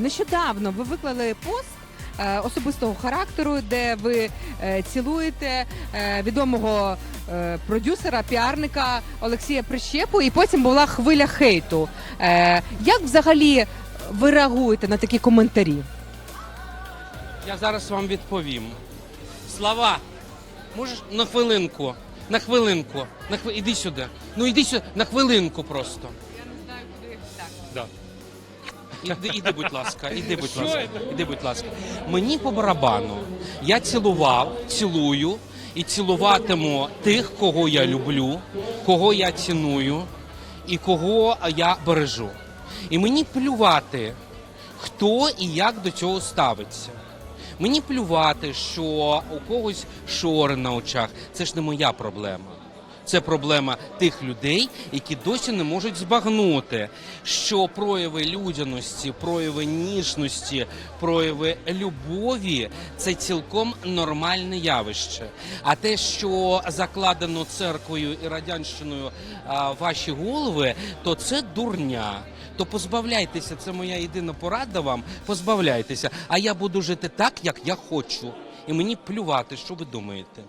Нещодавно ви виклали пост е, особистого характеру, де ви е, цілуєте е, відомого е, продюсера, піарника Олексія Прищепу, і потім була хвиля хейту. Е, як взагалі ви реагуєте на такі коментарі? Я зараз вам відповім. Слава, можеш на хвилинку, на хвилинку, на хви... іди сюди. Ну іди сюди, на хвилинку просто. Я не знаю, куди так. Да. Іди, іди, будь ласка, іди, будь ласка, іди, будь ласка. Мені по барабану. Я цілував, цілую і цілуватиму тих, кого я люблю, кого я ціную і кого я бережу. І мені плювати, хто і як до цього ставиться. Мені плювати, що у когось шори на очах. Це ж не моя проблема. Це проблема тих людей, які досі не можуть збагнути, що прояви людяності, прояви ніжності, прояви любові це цілком нормальне явище. А те, що закладено церквою і радянщиною а, ваші голови, то це дурня. То позбавляйтеся, це моя єдина порада вам. Позбавляйтеся. А я буду жити так, як я хочу. І мені плювати, що ви думаєте.